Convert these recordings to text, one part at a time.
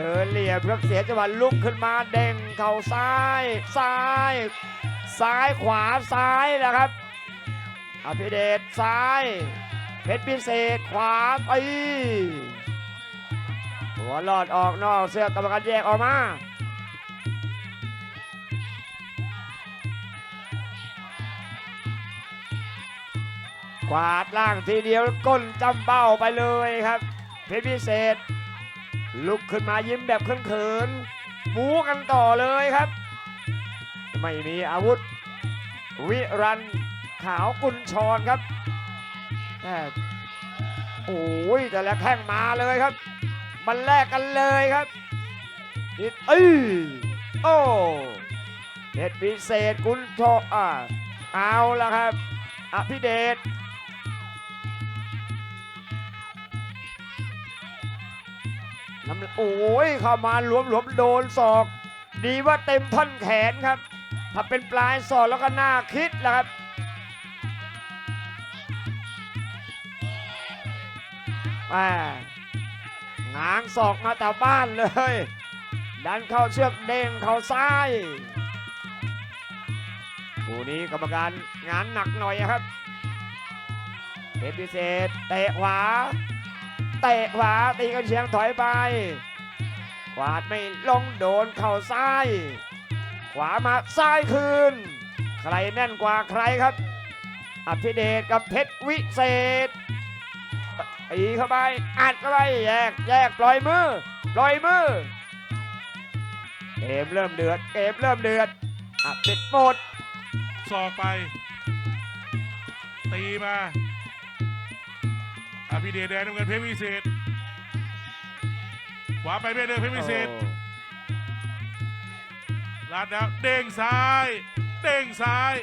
เดินเหลี่ยมครับเสียจังหวะลุกขึ้นมาเด้งเข่าซ้ายซ้าย ซ้ายขวาซ้ายนะครับอภิเดชซ้าย เพชรพิเศษขวาไปหัวหลอดออกนอกเสื้อกรรมการแยกออกมากวาดล่างทีเดียวก้นจำเบ้าไปเลยครับ เพชรพิเศษ ลุกขึ้นมายิ้มแบบเขินๆหมูกันต่อเลยครับ ไม่มีอาวุธ วิรันขาวกุญชรครับแม่โอ้ยแต่ละแข้งมาเลยครับ มันแลกกันเลยครับนี่เอ้ยโอ้เพชรพิเศษกุญชรอ่าเอาละครับอภิเดช น้ำโอ้ยเข้ามาหลวมหลวมๆโดนศอก ดีว่าเต็มท่อนแขนครับ ถ้าเป็นปลายศอกแล้วก็น่าคิดแล้วครับแหมง้างศอกมาแต่บ้านเลย ดันเข้าเชือกเด้งเข้าซ้ายคู่นี้กรรมการงานหนักหน่อยครับเพชรพิเศษเตะขวา เตะขวาตีกันเชียงถอยไปขวาดไม่ลงโดนเข่าซ้าย ขวามาซ้ายคืน ใครแน่นกว่าใครครับอภิเดชกับเพชรวิเศษตีเข้าไปอัดเข้าไปแยกแยกปล่อยมือปล่อยมือเกมเริ่มเดือดเกมเริ่มเดือดอะปิดหมดศอกไป ตีมา อภิเดชแดงน้ำเงินเพชรวิเศษขวาไปเพชรเดินเพชรวิเศษลาดแล้วเด้งซ้าย เด้งซ้าย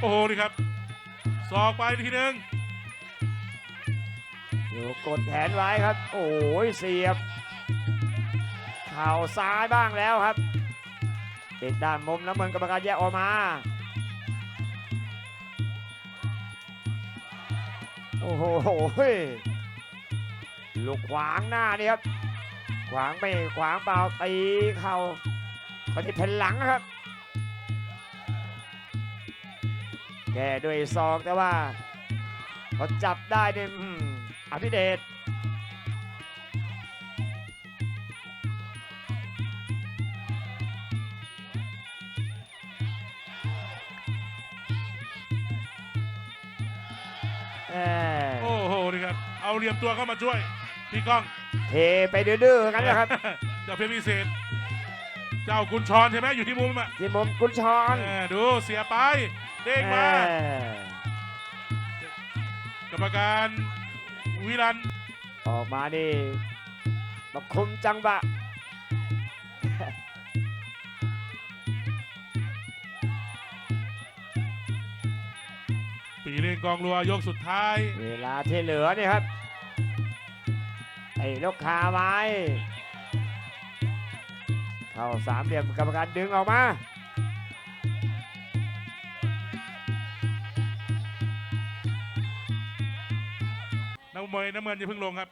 โอ้โหนี่ครับศอกไปทีหนึ่งอยู่กดแขนไว้ครับ โอ้ยเสียบ เข่าซ้ายบ้างแล้วครับ ติดด้านมุมน้ำเงินกรรมการแยกออกมา โอ้โหลูกขวางหน้านี่ครับ ขวางไม่ขวางเปล่าตีเข่าปที่แผ่นหลังครับแกด้วยศอกแต่ว่าพอจับได้เนี่ยอภิเดช โอ้โหนี่ครับ เอาเหลี่ยมตัวเข้ามาช่วย พี่ก้อง เทไปดื้อๆกันนะครับ เจ้าเพชรวิเศษ เจ้ากุญชรใช่ไหมอยู่ที่มุมอะที่มุมกุญชรเออดูเสียไป เด้งมาเอ่อกรรมการวิรัน ออกมานี่มาคุมจังหวะ ปีเล่นกองรัวยกสุดท้าย เวลาที่เหลือนี่ครับไอ้ลูกคาไว้เข้าสามเหลี่ยมกรรมการดึงออกมานักมวยน้ำเงินอย่าเพิ่งลงครับ